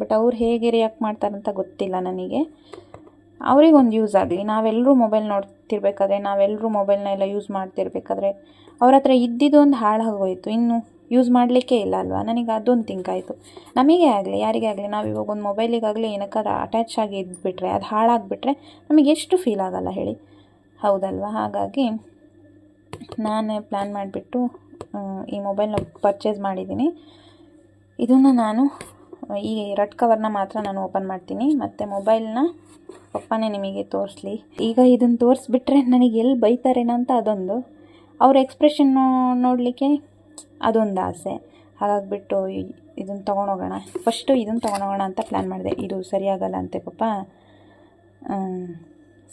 ಬಟ್ ಅವ್ರು ಹೇಗೆ ರಿಯಾಕ್ಟ್ ಮಾಡ್ತಾರಂತ ಗೊತ್ತಿಲ್ಲ ನನಗೆ. ಅವ್ರಿಗೊಂದು ಯೂಸ್ ಆಗಲಿ. ನಾವೆಲ್ಲರೂ ಮೊಬೈಲ್ ನೋಡ್ತಿರ್ಬೇಕಾದ್ರೆ ನಾವೆಲ್ಲರೂ ಮೊಬೈಲ್ನ ಎಲ್ಲ ಯೂಸ್ ಮಾಡ್ತಿರ್ಬೇಕಾದ್ರೆ ಅವ್ರ ಹತ್ರ ಇದ್ದಿದ್ದು ಒಂದು ಹಾಳಾಗೋಯಿತು. ಇನ್ನು ಯೂಸ್ ಮಾಡಲಿಕ್ಕೆ ಇಲ್ಲ ಅಲ್ವಾ? ನನಗೆ ಅದೊಂದು ತಿಂಕ್ ಆಯಿತು ನಮಗೆ ಆಗಲಿ, ಯಾರಿಗೇ ಆಗಲಿ, ನಾವು ಇವಾಗ ಒಂದು ಮೊಬೈಲಿಗಾಗಲಿ ಏನಕ್ಕಾದ್ರೂ ಅಟ್ಯಾಚ್ ಆಗಿ ಇದ್ಬಿಟ್ರೆ, ಅದು ಹಾಳಾಗಿಬಿಟ್ರೆ ನಮಗೆ ಎಷ್ಟು ಫೀಲ್ ಆಗಲ್ಲ ಹೇಳಿ. ಹೌದಲ್ವಾ? ಹಾಗಾಗಿ ನಾನೇ ಪ್ಲ್ಯಾನ್ ಮಾಡಿಬಿಟ್ಟು ಈ ಮೊಬೈಲ್ನ ಪರ್ಚೇಸ್ ಮಾಡಿದ್ದೀನಿ ಇದನ್ನು ನಾನು, ಈ ರೆಡ್ ಕವರ್ನ ಮಾತ್ರ ನಾನು ಓಪನ್ ಮಾಡ್ತೀನಿ. ಮತ್ತು ಮೊಬೈಲ್ನ ಪಪ್ಪನೇ ನಿಮಗೆ ತೋರಿಸ್ಲಿ. ಈಗ ಇದನ್ನು ತೋರಿಸ್ಬಿಟ್ರೆ ನನಗೆ ಎಲ್ಲಿ ಬೈತಾರೇನೋ ಅಂತ ಅದೊಂದು. ಅವ್ರ ಎಕ್ಸ್ಪ್ರೆಷನ್ ನೋಡಲಿಕ್ಕೆ ಅದೊಂದು ಆಸೆ. ಹಾಗಾಗಿಬಿಟ್ಟು ಇದನ್ನು ತೊಗೊಂಡೋಗೋಣ. ಫಸ್ಟು ಇದನ್ನು ತೊಗೊಂಡೋಗೋಣ ಅಂತ ಪ್ಲ್ಯಾನ್ ಮಾಡಿದೆ. ಇದು ಸರಿಯಾಗಲ್ಲ ಅಂತೆ ಪಪ್ಪ.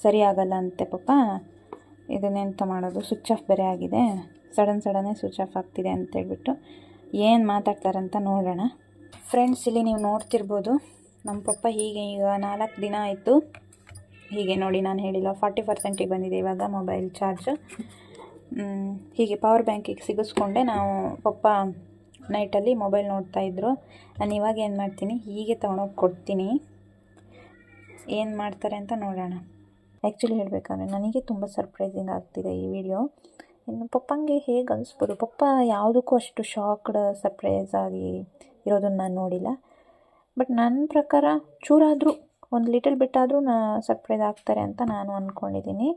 ಸರಿ ಆಗಲ್ಲ ಅಂತೆ ಪಪ್ಪ. ಇದನ್ನೆಂತ ಮಾಡೋದು? ಸ್ವಿಚ್ ಆಫ್ ಬೇರೆ ಆಗಿದೆ. ಸಡನ್ ಸಡನ್ನೇ ಸ್ವಿಚ್ ಆಫ್ ಆಗ್ತಿದೆ ಅಂತೇಳ್ಬಿಟ್ಟು ಏನು ಮಾತಾಡ್ತಾರಂತ ನೋಡೋಣ. ಫ್ರೆಂಡ್ಸ್ ಇಲ್ಲಿ ನೀವು ನೋಡ್ತಿರ್ಬೋದು ನಮ್ಮ ಪಪ್ಪ ಹೀಗೆ ಈಗ ನಾಲ್ಕು ದಿನ ಆಯಿತು. ಹೀಗೆ ನೋಡಿ ನಾನು ಹೇಳಿಲ್ಲ. ಫಾರ್ಟಿ ಪರ್ಸೆಂಟಿಗೆ ಬಂದಿದೆ ಇವಾಗ ಮೊಬೈಲ್ ಚಾರ್ಜ್ ಹೀಗೆ ಪವರ್ ಬ್ಯಾಂಕಿಗೆ ಸಿಗಿಸ್ಕೊಂಡೆ ನಾವು ಪಪ್ಪ ನೈಟಲ್ಲಿ ಮೊಬೈಲ್ ನೋಡ್ತಾಯಿದ್ರು ನಾನು ಇವಾಗ ಏನು ಮಾಡ್ತೀನಿ? ಹೀಗೆ ತೊಗೊಂಡೋಗಿ ಕೊಡ್ತೀನಿ. ಏನು ಮಾಡ್ತಾರೆ ಅಂತ ನೋಡೋಣ. ಆ್ಯಕ್ಚುಲಿ ಹೇಳಬೇಕಾದ್ರೆ ನನಗೆ ತುಂಬ ಸರ್ಪ್ರೈಸಿಂಗ್ ಆಗ್ತಿದೆ ಈ ವಿಡಿಯೋ ಇನ್ನು ಪಪ್ಪಂಗೆ ಹೇಗೆ ಅನಿಸ್ಬೋದು? ಪಪ್ಪ ಯಾವುದಕ್ಕೂ ಅಷ್ಟು ಶಾಕ್ಡ್ ಸರ್ಪ್ರೈಸ್ ಆಗಿ ಇರೋದನ್ನು ನಾನು ನೋಡಿಲ್ಲ. ಬಟ್ ನನ್ನ ಪ್ರಕಾರ ಚೂರಾದರೂ, ಒಂದು ಲಿಟಲ್ ಬಿಟ್ಟಾದರೂ ನಾ ಸರ್ಪ್ರೈಸ್ ಆಗ್ತಾರೆ ಅಂತ ನಾನು ಅಂದ್ಕೊಂಡಿದ್ದೀನಿ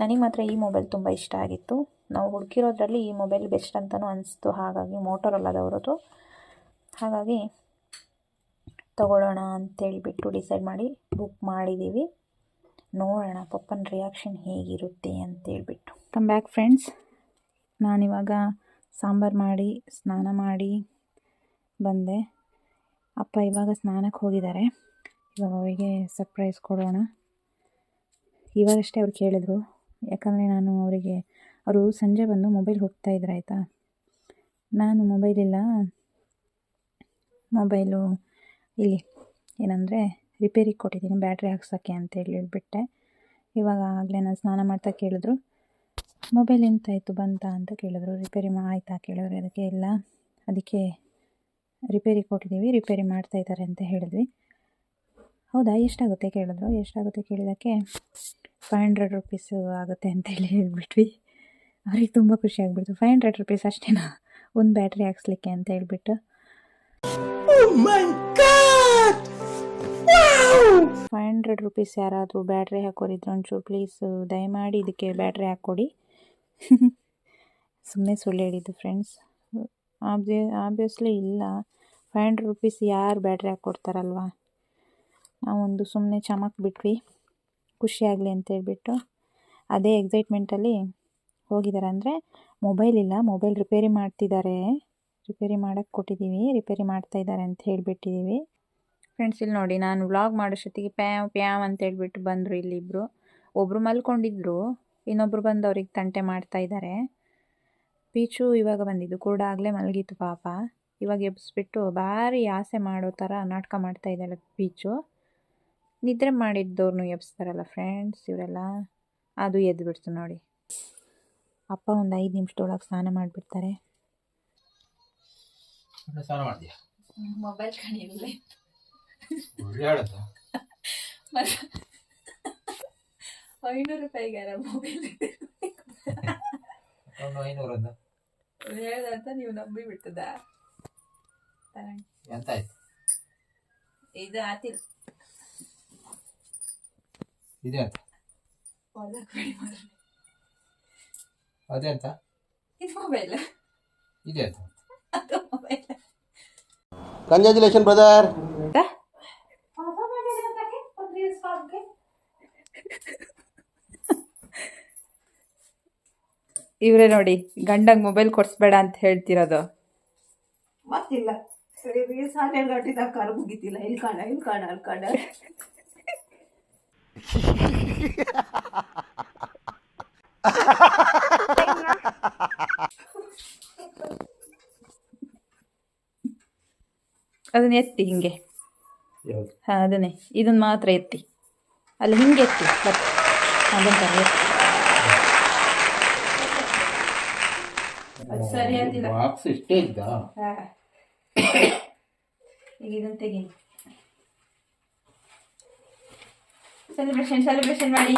ನನಗೆ ಮಾತ್ರ ಈ ಮೊಬೈಲ್ ತುಂಬ ಇಷ್ಟ ಆಗಿತ್ತು. ನಾವು ಹುಡುಕಿರೋದ್ರಲ್ಲಿ ಈ ಮೊಬೈಲ್ ಬೆಸ್ಟ್ ಅಂತಲೂ ಅನಿಸ್ತು. ಹಾಗಾಗಿ ಮೋಟೋರಲ್ಲದವರದು ಹಾಗಾಗಿ ತಗೊಳ್ಳೋಣ ಅಂತೇಳಿಬಿಟ್ಟು ಡಿಸೈಡ್ ಮಾಡಿ ಬುಕ್ ಮಾಡಿದ್ದೀವಿ ನೋಡೋಣ ಪಪ್ಪನ ರಿಯಾಕ್ಷನ್ ಹೇಗಿರುತ್ತೆ ಅಂತೇಳ್ಬಿಟ್ಟು. ಕಮ್ ಬ್ಯಾಕ್ ಫ್ರೆಂಡ್ಸ್ ನಾನಿವಾಗ ಸಾಂಬಾರು ಮಾಡಿ, ಸ್ನಾನ ಮಾಡಿ ಬಂದೆ. ಅಪ್ಪ ಇವಾಗ ಸ್ನಾನಕ್ಕೆ ಹೋಗಿದ್ದಾರೆ. ಇವಾಗ ಅವರಿಗೆ ಸರ್ಪ್ರೈಸ್ ಕೊಡೋಣ. ಇವಾಗಷ್ಟೇ ಅವ್ರು ಕೇಳಿದ್ರು. ಯಾಕಂದರೆ ನಾನು ಅವರಿಗೆ, ಅವರು ಸಂಜೆ ಬಂದು ಮೊಬೈಲ್ ಹುಡ್ತಾ ಇದ್ರು, ಆಯಿತಾ? ನಾನು ಮೊಬೈಲಿಲ್ಲ ಮೊಬೈಲು ಇಲ್ಲಿ ಏನಂದರೆ ರಿಪೇರಿಗೆ ಕೊಟ್ಟಿದ್ದೀನಿ ಬ್ಯಾಟ್ರಿ ಹಾಕ್ಸೋಕ್ಕೆ ಅಂತ ಹೇಳಿಬಿಟ್ಟೆ. ಇವಾಗ ಆಗಲೇ ನಾನು ಸ್ನಾನ ಮಾಡ್ತಾ ಕೇಳಿದ್ರು. ಮೊಬೈಲ್ ಎಂತಾಯಿತು ಬಂತಾ ಅಂತ ಕೇಳಿದ್ರು. ರಿಪೇರಿ ಮಾ, ಆಯಿತಾ ಕೇಳಿದ್ರು. ಅದಕ್ಕೆ ಇಲ್ಲ. ಅದಕ್ಕೆ ರಿಪೇರಿ ಕೊಟ್ಟಿದ್ದೀವಿ ರಿಪೇರಿ ಮಾಡ್ತಾ ಇದ್ದಾರೆ ಅಂತ ಹೇಳಿದ್ವಿ. ಹೌದಾ? ಎಷ್ಟಾಗುತ್ತೆ ಕೇಳಿದ್ರು? ಎಷ್ಟಾಗುತ್ತೆ ಕೇಳಿದ್ದಕ್ಕೆ ಫೈವ್ ಹಂಡ್ರೆಡ್ ರುಪೀಸು ಆಗುತ್ತೆ ಅಂತ ಹೇಳಿ ಹೇಳಿಬಿಟ್ವಿ. ಅವ್ರಿಗೆ ತುಂಬ ಖುಷಿ ಆಗಿಬಿಡ್ತು. ಫೈವ್ ಹಂಡ್ರೆಡ್ ರುಪೀಸ್ ಅಷ್ಟೇನಾ? ಒಂದು ಬ್ಯಾಟ್ರಿ ಹಾಕ್ಸ್ಲಿಕ್ಕೆ ಅಂತ ಹೇಳ್ಬಿಟ್ಟು. ಫೈವ್ ಹಂಡ್ರೆಡ್ ರುಪೀಸ್ ಯಾರಾದರೂ ಬ್ಯಾಟ್ರಿ ಹಾಕೋರಿದ್ರೆ ಒಂಚೂರು ಪ್ಲೀಸ್ ದಯಮಾಡಿ ಇದಕ್ಕೆ ಬ್ಯಾಟ್ರಿ ಹಾಕ್ಕೊಡಿ. ಸುಮ್ಮನೆ ಸುಳ್ಳು ಹೇಳಿದ್ದು ಫ್ರೆಂಡ್ಸ್ ಆಬ್ವಿಯ ಆಬ್ವಿಯಸ್ಲಿ ಇಲ್ಲ. ಫೈವ್ ಹಂಡ್ರೆಡ್ ರುಪೀಸ್ ಯಾರು ಬ್ಯಾಟ್ರಿ ಹಾಕ್ಕೊಡ್ತಾರಲ್ವಾ ನಾವೊಂದು ಸುಮ್ಮನೆ ಚಮಕ್ ಬಿಟ್ವಿ. ಖುಷಿಯಾಗಲಿ ಅಂತೇಳ್ಬಿಟ್ಟು ಅದೇ ಎಕ್ಸೈಟ್ಮೆಂಟಲ್ಲಿ ಹೋಗಿದ್ದಾರೆ ಅಂದರೆ ಮೊಬೈಲ್ ಇಲ್ಲ ಮೊಬೈಲ್ ರಿಪೇರಿ ಮಾಡ್ತಿದ್ದಾರೆ ರಿಪೇರಿ ಮಾಡೋಕ್ಕೆ ಕೊಟ್ಟಿದ್ದೀವಿ ರಿಪೇರಿ ಮಾಡ್ತಾ ಇದ್ದಾರೆ ಅಂತ ಹೇಳಿಬಿಟ್ಟಿದ್ದೀವಿ ಫ್ರೆಂಡ್ಸ್ ಇಲ್ಲಿ ನೋಡಿ, ನಾನು ವ್ಲಾಗ್ ಮಾಡೋಷ್ಟೊತ್ತಿಗೆ ಪ್ಯಾವ್ ಪ್ಯಾವ್ ಅಂತ ಹೇಳ್ಬಿಟ್ಟು ಬಂದರು ಇಲ್ಲಿಬ್ಬರು ಒಬ್ಬರು ಮಲ್ಕೊಂಡಿದ್ರು ಇನ್ನೊಬ್ಬರು ಬಂದು ಅವ್ರಿಗೆ ತಂಟೆ ಮಾಡ್ತಾ ಇದ್ದಾರೆ ಪೀಚು ಇವಾಗ ಬಂದಿದ್ದು, ಕೂಡ ಆಗಲೇ ಮಲಗಿತ್ತು ಪಾಪ. ಇವಾಗ ಎಬ್ಬಿಸ್ಬಿಟ್ಟು ಭಾರಿ ಆಸೆ ಮಾಡೋ ಥರ ನಾಟಕ ಮಾಡ್ತಾ ಇದ್ದಾಳೆ ಪೀಚು. ನಿದ್ರೆ ಮಾಡಿದ್ದವ್ರನ್ನೂ ಎಬ್ಸ್ತಾರಲ್ಲ ಫ್ರೆಂಡ್ಸ್ ಇವರೆಲ್ಲ? ಅದು ಎದ್ದು ಬಿಡ್ತು ನೋಡಿ. ಅಪ್ಪ ಒಂದು ಐದು ನಿಮಿಷದೊಳಗೆ ಸ್ನಾನ ಮಾಡಿಬಿಡ್ತಾರೆ. ಮೊಬೈಲ್ ಕಾಣಿಲ್ಲ ಐನೂರು ರೂಪಾಯಿಗಾರ ಮೊಬೈಲ್ ಹೇಳ್ದಂತ ನೀವು ನಂಬಿ ಬಿಟ್ಟದ ಎಂತ ಆಯ್ತು ಇದು ಆತಿಲ್ಲ ಇದೆ ಅಂತ. ಅದೇ ಅಂತ? ಮೊಬೈಲ್ ಇದೆ ಅಂತ. ಅದು ಮೊಬೈಲ್ ಕಂಗ್ರ್ಯಾಚುಲೇಷನ್ ಬ್ರದರ್ ಇವರೇ ನೋಡಿ ಗಂಡಂಗೆ ಮೊಬೈಲ್ ಕೊಡಿಸ್ಬೇಡ ಅಂತ ಹೇಳ್ತಿರೋದು. ಮತ್ತಿಲ್ಲ. ಸಾಲೆ ಗಟ್ಟಿದ ಕರು ಮುಗಿತಿಲ್ಲ. ಇಲ್ಲಿ ಕಾಣ ಇಲ್ಲಿ ಕಾಣ ಅಲ್ಲಿ ಕಾಣ. [LAUGHS] ಅದನ್ನ ಎತ್ತಿ ಹಿಂಗೆ. ಹಾ ಅದನ್ನೇ. ಇದನ್ನ ಮಾತ್ರ ಎತ್ತಿ. ಅಲ್ಲಿ ಹಿಂಗೆ ಎತ್ತಿ. ಬಟ್ ಅದನ್ನ ಎತ್ತಿ ಅದು ಸರಿ ಅಂತಿಲ್ಲ ಬಾಕ್ಸ್ ಇಷ್ಟೇ ಇದ್ದ? [COUGHS] ಈಗ ಇದನ್ನ ತೆಗಿ ಸೆಲೆಬ್ರೇಷನ್ ಸೆಲೆಬ್ರೇಷನ್ ಮಾಡಿ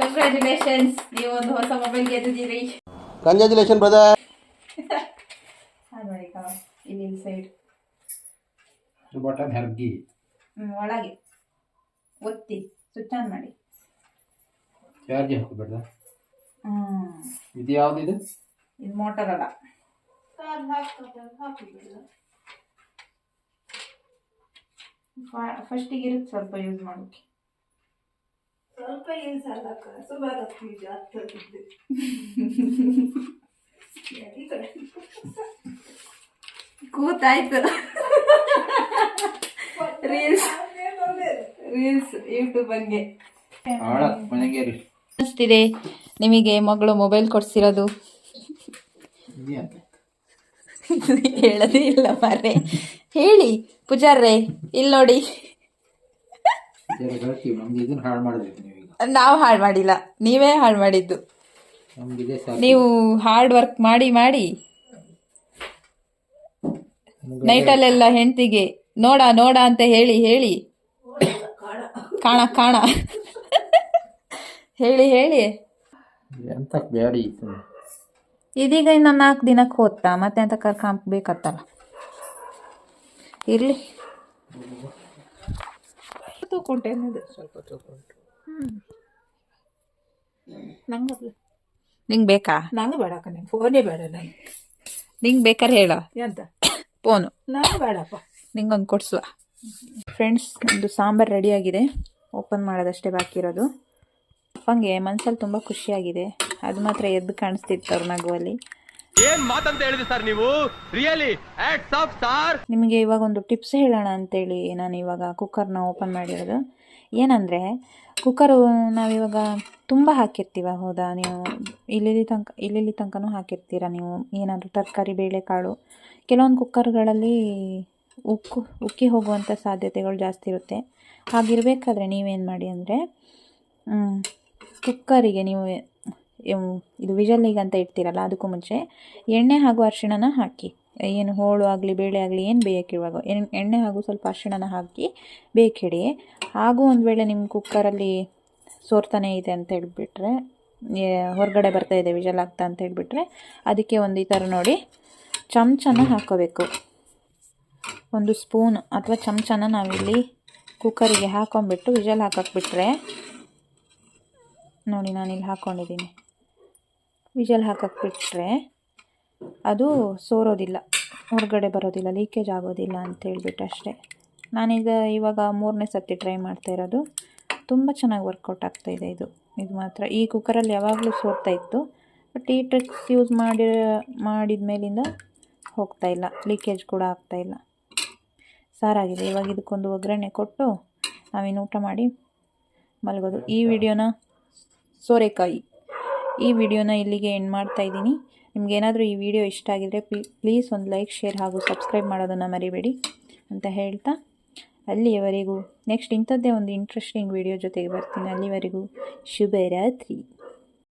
ಕಂಗ್ರ್ಯಾಚುಲೇಷನ್ಸ್ ನೀವು ಒಂದು ಹೊಸ ಮೊಬೈಲ್ ಗೆದ್ದಿದ್ದೀರಿ. ಕಂಗ್ರ್ಯಾಚುಲೇಷನ್ ಬ್ರದರ್ ಕಾ ಇಲ್ಲಿ ಸೈಡ್ ಬಟನ್ ಹರ್ಗಿ ಒಳಗೆ. ಒತ್ತಿ. ಸ್ವಿಚ್ ಆನ್ ಮಾಡಿ ಚಾರ್ಜ್ ಹಾಕಬೇಡ ಹ್ಞೂ ಇದು ಯಾವ್ದಿದು ಇದು? ಮೋಟರ್ ಅಲ್ಲ. ಫಸ್ಟಿಗೆ ಇರುತ್ತೆ ಸ್ವಲ್ಪ ಯೂಸ್ ಮಾಡೋಕ್ಕೆ ಸ್ವಲ್ಪ ಏನು ಸಾಲಕ್ಕ? ಸುಮಾರು ಹತ್ತು ಹತ್ತು ಹತ್ತಿದ್ದೆ ಈ ಕಡೆ ಕೂತಾಯ್ತು ರೀಲ್ಸ್ ರೀಲ್ಸ್ ಯೂಟ್ಯೂಬ್ ಬಗ್ಗೆ ಅನಿಸ್ತಿದೆ ನಿಮಗೆ ಮಗಳು ಮೊಬೈಲ್ ಕೊಡ್ಸಿರೋದು. ಹೇಳದೇ ಇಲ್ಲ ಮಾರೆ ಹೇಳಿ ಪೂಜಾರ್ರೆ ಇಲ್ಲಿ ನೋಡಿ ಹೇಳ್ತೀವಿ ನಮ್ದು ಇದನ್ನ ಹಾಳು ಮಾಡಿದ್ರಿ ನೀವೀಗ. ನಾವು ಹಾಳು ಮಾಡಿಲ್ಲ ನೀವೇ ಹಾಳು ಮಾಡಿದ್ದು. ನಮ್ದು ಇದೆ ಸಾಕು. ನೀವು ಹಾರ್ಡ್ ವರ್ಕ್ ಮಾಡಿ ಮಾಡಿ. ನೈಟಲ್ಲೆಲ್ಲ ಹೆಂಡತಿಗೆ ನೋಡ ನೋಡ ಅಂತ ಹೇಳಿ ಹೇಳಿ. ಕಾಣ ಕಾಣ. ಹೇಳಿ ಹೇಳಿ. ಎಂತ ಬ್ಯಾಡಿ ಇದೀಗ ಇನ್ನ ನಾಲ್ಕು ದಿನಕ್ಕೆ ಹೋಗ್ತಾ ಮತ್ತೆ ಅಂತ ಕರ್ಕೊಂಡ್ ಬೇಕತ್ತಲ್ಲ ತೂಕೊಂಡೆ ಅನ್ನೋದು. ಸ್ವಲ್ಪ ತಗೊಂಡು. ನಂಗೆ ನಿಂಗೆ ಬೇಕಾ? ನಾನು ಬೇಡಕ್ಕ ನಿಂಗೆ. ಫೋನೇ ಬೇಡ ನಂಗೆ. ನಿಂಗೆ ಬೇಕಾದ್ರೆ ಹೇಳ. ಎಂತ? ಫೋನು. ನಾನು ಬೇಡಪ್ಪ. ನಿಂಗೊಂದು ಕೊಡಿಸುವ. ಫ್ರೆಂಡ್ಸ್ ಒಂದು ಸಾಂಬಾರು ರೆಡಿಯಾಗಿದೆ ಓಪನ್ ಮಾಡೋದಷ್ಟೇ ಬಾಕಿ ಇರೋದು. ಅಪ್ಪಂಗೆ ಮನ್ಸಲ್ಲಿ ತುಂಬ ಖುಷಿಯಾಗಿದೆ. ಅದು ಮಾತ್ರ ಎದ್ದು ಕಾಣಿಸ್ತಿತ್ತು ಅವ್ರ ನಗುವಲ್ಲಿ. ಏನ್ ಮಾತಂತ ಹೇಳಿದ್ರಿ ಸರ್ ನೀವು? ರಿಯಲಿ ಆಟ್ಸ್ ಆಫ್ ಸರ್ ನಿಮಗೆ ಇವಾಗ ಒಂದು ಟಿಪ್ಸ್ ಹೇಳೋಣ ಅಂತೇಳಿ ನಾನು ಇವಾಗ ಕುಕ್ಕರ್ನ ಓಪನ್ ಮಾಡಿರೋದು. ಏನಂದರೆ ಕುಕ್ಕರು ನಾವಿವಾಗ ತುಂಬ ಹಾಕಿರ್ತೀವ, ಹೌದಾ? ನೀವು ಇಲ್ಲಿ ತನಕ ಇಲ್ಲಿ ತನಕನೂ ಹಾಕಿರ್ತೀರ ನೀವು? ಏನಾದರೂ ತರಕಾರಿ, ಬೇಳೆಕಾಳು, ಕೆಲವೊಂದು ಕುಕ್ಕರ್ಗಳಲ್ಲಿ ಉಕ್ಕು, ಉಕ್ಕಿ ಹೋಗುವಂಥ ಸಾಧ್ಯತೆಗಳು ಜಾಸ್ತಿ ಇರುತ್ತೆ. ಹಾಗಿರಬೇಕಾದ್ರೆ ನೀವೇನು ಮಾಡಿ ಅಂದರೆ ಕುಕ್ಕರಿಗೆ ನೀವು ಇದು ವಿಜಲ್ಲಿಗೆ ಅಂತ ಇಡ್ತೀರಲ್ಲ, ಅದಕ್ಕೂ ಮುಂಚೆ ಎಣ್ಣೆ ಹಾಗೂ ಅರಿಶಿಣನ ಹಾಕಿ, ಏನು ಹೋಳು ಆಗಲಿ, ಬೇಳೆ ಆಗಲಿ, ಏನು ಬೇಯಕ್ಕಿರುವಾಗ ಎಣ್- ಎಣ್ಣೆ ಹಾಗೂ ಸ್ವಲ್ಪ ಅರಿಶಿಣನ ಹಾಕಿ ಬೇಕಿಡಿ. ಹಾಗೂ ಒಂದು ವೇಳೆ ನಿಮ್ಮ ಕುಕ್ಕರಲ್ಲಿ ಸೋರ್ತಾನೆ ಇದೆ ಅಂತ ಹೇಳಿಬಿಟ್ರೆ ಹೊರಗಡೆ ಬರ್ತಾ ಇದೆ ವಿಜಲ್ ಆಗ್ತಾ ಅಂತ ಹೇಳಿಬಿಟ್ರೆ, ಅದಕ್ಕೆ ಒಂದು ಈ ಥರ ನೋಡಿ, ಚಮಚನ ಹಾಕೋಬೇಕು. ಒಂದು ಸ್ಪೂನ್ ಅಥವಾ ಚಮಚನ ನಾವಿಲ್ಲಿ ಕುಕ್ಕರಿಗೆ ಹಾಕೊಂಡ್ಬಿಟ್ಟು ವಿಜಲ್ ಬಿಟ್ಟರೆ ನೋಡಿ ನಾನಿಲ್ಲಿ ಹಾಕ್ಕೊಂಡಿದ್ದೀನಿ ವಿಜಲ್ ಬಿಟ್ಟರೆ ಅದು ಸೋರೋದಿಲ್ಲ ಹೊರಗಡೆ ಬರೋದಿಲ್ಲ ಲೀಕೇಜ್ ಆಗೋದಿಲ್ಲ ಅಂತ ಹೇಳ್ಬಿಟ್ಟು ಅಷ್ಟೇ. ನಾನೀಗ ಇವಾಗ ಮೂರನೇ ಸರ್ತಿ ಟ್ರೈ ಮಾಡ್ತಾ ಇರೋದು. ತುಂಬ ಚೆನ್ನಾಗಿ ವರ್ಕೌಟ್ ಆಗ್ತಾಯಿದೆ ಇದು ಇದು. ಮಾತ್ರ. ಈ ಕುಕ್ಕರಲ್ಲಿ ಯಾವಾಗಲೂ ಸೋರ್ತಾ ಇತ್ತು. ಬಟ್ ಈ ಟ್ರಿಕ್ಸ್ ಯೂಸ್ ಮಾಡಿ ಮಾಡಿದ ಮೇಲಿಂದ ಹೋಗ್ತಾ ಇಲ್ಲ. ಲೀಕೇಜ್ ಕೂಡ ಆಗ್ತಾಯಿಲ್ಲ ಸಾರಾಗಿದೆ. ಇವಾಗ ಇದಕ್ಕೊಂದು ಒಗ್ಗರಣೆ ಕೊಟ್ಟು ನಾವಿನ್ನು ಊಟ ಮಾಡಿ ಮಲಗೋದು. ಈ ವಿಡಿಯೋನ ಸೋರೆಕಾಯಿ. ಈ ವಿಡಿಯೋನ ಇಲ್ಲಿಗೆ ಎಂಡ್ ಮಾಡ್ತಾ ಇದ್ದೀನಿ. ನಿಮಗೇನಾದರೂ ಈ ವಿಡಿಯೋ ಇಷ್ಟ ಆಗಿದರೆ ಪ್ಲೀಸ್ ಒಂದು ಲೈಕ್, ಶೇರ್ ಹಾಗೂ ಸಬ್ಸ್ಕ್ರೈಬ್ ಮಾಡೋದನ್ನು ಮರಿಬೇಡಿ ಅಂತ ಹೇಳ್ತಾ ಅಲ್ಲಿಯವರೆಗೂ ನೆಕ್ಸ್ಟ್ ಇಂಥದ್ದೇ ಒಂದು ಇಂಟ್ರೆಸ್ಟಿಂಗ್ ವಿಡಿಯೋ ಜೊತೆಗೆ ಬರ್ತೀನಿ. ಅಲ್ಲಿವರೆಗೂ ಶುಭರಾತ್ರಿ.